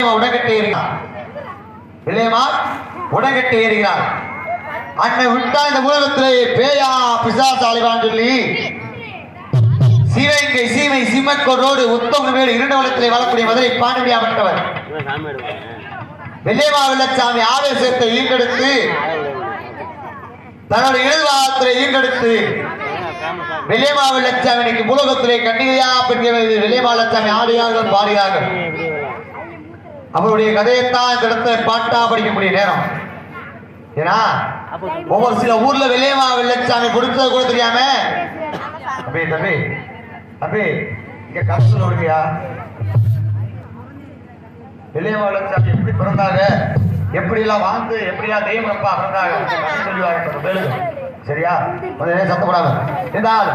உடகட்டி ஏறினார் இல்லையமா உடகட்டி ஏறினார் அண்ணன் விட்டா இந்த உலகத்திலே பேயா சொல்லி சீமை சிம்மக்கோரோடு மதுரை வெள்ளைமா வெள்ளச்சாமி ஆவேசத்தை ஈண்டெடுத்து தன்னுடைய இடதுவாகத்திலே ஈண்டெடுத்து வெள்ளைமா வெள்ளச்சாமி இன்னைக்கு உலகத்திலே கண்ணிகையா பெண்கள் வெள்ளைமா வெள்ளச்சாமி ஆடியார்கள் பாடியார்கள் அவருடைய கதையைத்தான் இந்த இடத்துல பாட்டா படிக்கக்கூடிய நேரம். ஏன்னா ஒவ்வொரு சில ஊர்ல விளையமா வெள்ளச்சாமி பிடிச்சது கூட தெரியாம. தம்பி தம்பி தம்பி இங்க கஷ்டம் இருக்கியா வெள்ளையமா வெள்ளச்சாமி எப்படி பிறந்தாங்க? எப்படி எல்லாம் வாழ்ந்து எப்படி எல்லாம் தெய்வம் அப்பா பிறந்தாங்க? சொல்லுவாங்க சரியா? முதலே சத்தப்படாம. இருந்தால்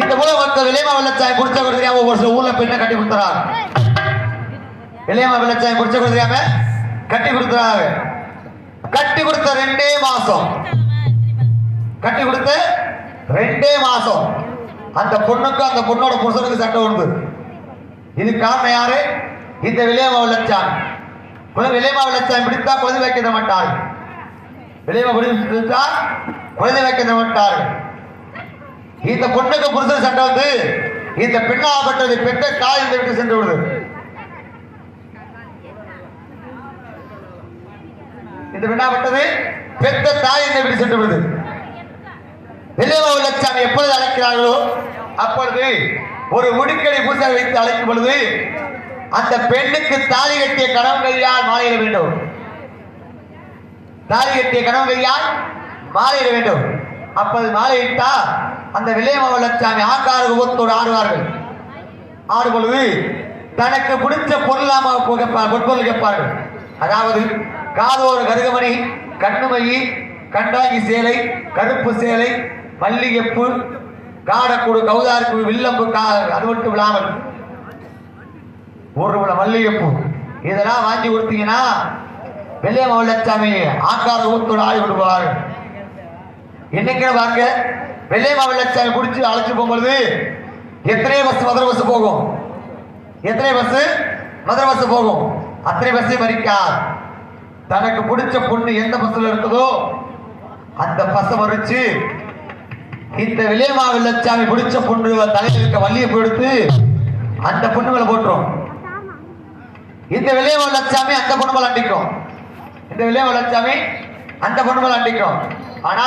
இந்த மூலம் வந்த வெள்ளச்சாமி வெள்ளச்சாய் கூட தெரியாம ஒவ்வொரு சில ஊர்ல பெண்ணை கட்டி கொடுத்துறாங்க. இளையமா வெள்ளச்சாய் குடிச்ச கொடுத்துறியாம கட்டி கொடுத்துறாங்க. கட்டி கொடுத்த ரெண்டே மாசம். கட்டி கொடுத்த ரெண்டே மாசம். அந்த பொண்ணுக்கு அந்த பொண்ணோட புருஷனுக்கு சட்டை உண்டு. இது காரணம் யாரு? இந்த விளையமா வெள்ளச்சாமி குழந்தை விலையமா வெள்ளச்சாமி பிடித்தா குழந்தை வைக்க மாட்டாள். விளையமா பிடித்தா குழந்தை வைக்க மாட்டாள். இந்த பொண்ணுக்கு புருஷன் சண்டை வந்து இந்த பெண்ணாகப்பட்டது பெற்ற காய் இந்த விட்டு சென்று விடுது. என்று வினாப்பட்டது பெற்ற தாய் இந்த விட்டு சென்று விடுது. வெள்ளையமாவு லட்சாமி எப்பொழுது அழைக்கிறார்களோ அப்பொழுது ஒரு உடுக்கடை பூசை வைத்து அழைக்கும் பொழுது அந்த பெண்ணுக்கு தாலி கட்டிய கணவன் கையால் மாலையிட வேண்டும். தாலி கட்டிய கணவன் கையால் மாலையிட வேண்டும். அப்போது மாலையிட்டா அந்த வில்லையமாவு லட்சாமி ஆக்கார உபத்தோடு ஆடுவார்கள். ஆடும் பொழுது தனக்கு பிடிச்ச பொருளாம கேட்பார் பொற்பொருள் கேட்பார்கள். அதாவது காதோர கருகமணி கண்ணுமயி கண்டாங்கி சேலை கருப்பு சேலை மல்லிகைப்பூ காடக்கூடு கௌதாரிப்பு வில்லம்பு கா அது மட்டும் இல்லாமல் ஒரு விட மல்லிகைப்பூ. இதெல்லாம் வாங்கி கொடுத்தீங்கன்னா வெள்ளை லட்சாமி ஆக்கார ஊத்தோடு ஆடி விடுவார். என்னைக்கு பாருங்க வெள்ளை மாவட்ட குடிச்சு அழைச்சு போகும்பொழுது எத்தனை பஸ் மதுரை பஸ் போகும்? எத்தனை பஸ் மதுரை பஸ் போகும். அத்தனை பஸ்ஸை மறிக்கார் தனக்கு பிடிச்ச பொண்ணு எந்த பஸ்ல இருக்குதோ அந்த பச மறிச்சு இந்த விலையமா வெள்ளச்சாமி பிடிச்ச பொண்ணு தலையில் இருக்க வள்ளியை எடுத்து அந்த பொண்ணு மேல போட்டுரும். இந்த விலையமா வெள்ளச்சாமி அந்த பொண்ணு மேல அண்டிக்கும். இந்த விலையமா வெள்ளச்சாமி அந்த பொண்ணு மேல அண்டிக்கும். ஆனா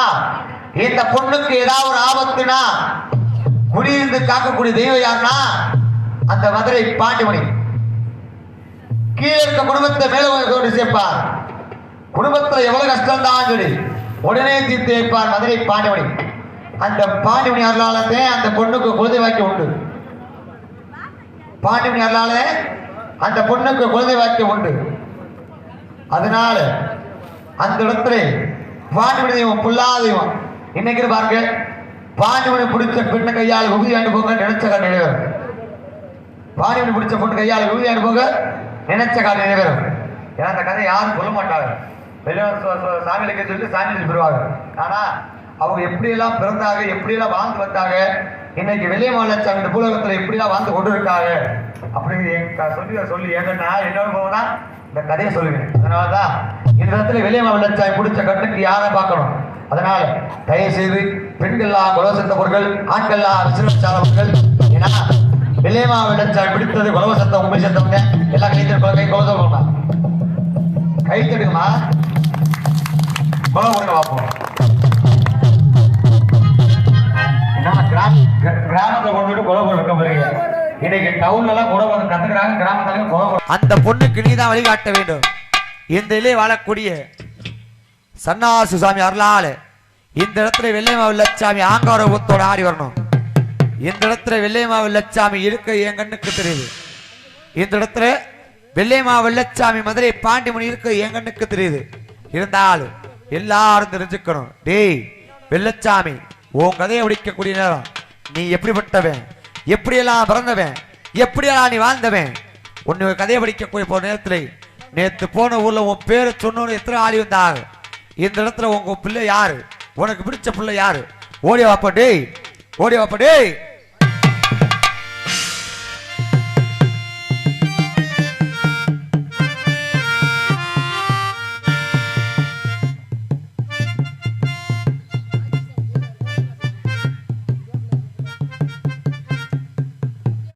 இந்த பொண்ணுக்கு ஏதாவது ஒரு ஆபத்துனா குடியிருந்து காக்கக்கூடிய தெய்வம் யாருன்னா அந்த மதுரை பாண்டிமணி. கீழே இருக்க குடும்பத்தை மேல கொண்டு சேர்ப்பார். குடும்பத்தில் எவ்வளவு கஷ்டம் தான் சொல்லி உடனே தீர்த்து வைப்பார் மதுரை பாண்டிமணி. அந்த பாண்டிமணி அருளாளத்தே அந்த பொண்ணுக்கு குழந்தை வாக்கி உண்டு. பாண்டிமணி அருளால அந்த பொண்ணுக்கு குழந்தை வாக்கியம் உண்டு. அதனால அந்த இடத்துல பாண்டிமணி தெய்வம் புல்லாத தெய்வம். இன்னைக்கு பாருங்க பாண்டிமணி பிடிச்ச பெண்ணு கையால் உறுதி ஆண்டு நினைச்ச கால் நிறைவேறும். பாண்டிமணி பிடிச்ச பொண்ணு கையால் உறுதி ஆண்டு நினைச்ச கால் நிறைவேறும். ஏன்னா அந்த கதை யாரும் சொல்ல மாட்டாங்க. வெளியே சாமிகளுக்கு சொல்லி சாமி பெறுவாங்க ஆனா அவங்க எப்படியெல்லாம் பிறந்தாங்க எப்படியெல்லாம் வாழ்ந்து வந்தாங்க இன்னைக்கு வெளிய மாநிலச்சாமி இந்த பூலகத்தில் எப்படிலாம் வாழ்ந்து கொண்டு இருக்காங்க அப்படின்னு என் சொல்லி சொல்லி ஏன்னா என்ன போனா இந்த கதையை சொல்லுவேன். அதனாலதான் இந்த இடத்துல வெளிய மாநிலச்சாமி பிடிச்ச கண்ணுக்கு யாரை பார்க்கணும்? அதனால தயவு செய்து பெண்கள்லாம் குலவ செத்தவர்கள் ஆண்கள்லாம் விசிறச்சாதவர்கள் ஏன்னா வெளியமா வெள்ளச்சாமி பிடித்தது குலவ சத்தம் உண்மை சத்தவங்க எல்லா கைத்தடி தட்டு கை குலவ சொல்லுமா கை இன்னைக்கு டவுன்ல எல்லாம் கத்துக்கிறாங்க அந்த பொண்ணுக்கு நீதான் வழிகாட்ட வேண்டும். இந்த இலே வாழக்கூடிய சன்னாசு சாமி அருளால இந்த இடத்துல வெள்ளைமாவு லட்சாமி ஆங்கார ஊத்தோட ஆடி வரணும். இந்த இடத்துல வெள்ளைமாவு லட்சாமி இருக்க என் கண்ணுக்கு தெரியுது. இந்த இடத்துல வெள்ளைமாவு லட்சாமி மதுரை பாண்டிமணி இருக்க என் கண்ணுக்கு தெரியுது. இருந்தாலும் எல்லாரும் தெரிஞ்சுக்கணும். டேய் வெள்ளச்சாமி உன் கதையை முடிக்கக்கூடிய நேரம். நீ எப்படிப்பட்டவன்? எப்படியெல்லாம் பிறந்தவன்? எப்படியெல்லாம் நீ வாழ்ந்தவன்? உன்னை கதையை படிக்கக்கூடிய போன நேரத்தில் நேற்று போன ஊரில் உன் பேரை சொன்னோன்னு எத்தனை ஆளி வந்தாங்க? இந்த இடத்துல உங்க பிள்ளை யாரு? உனக்கு பிடிச்ச பிள்ளை யாரு? ஓடி வாப்பா டேய். ஓடி வாப்பா டேய்.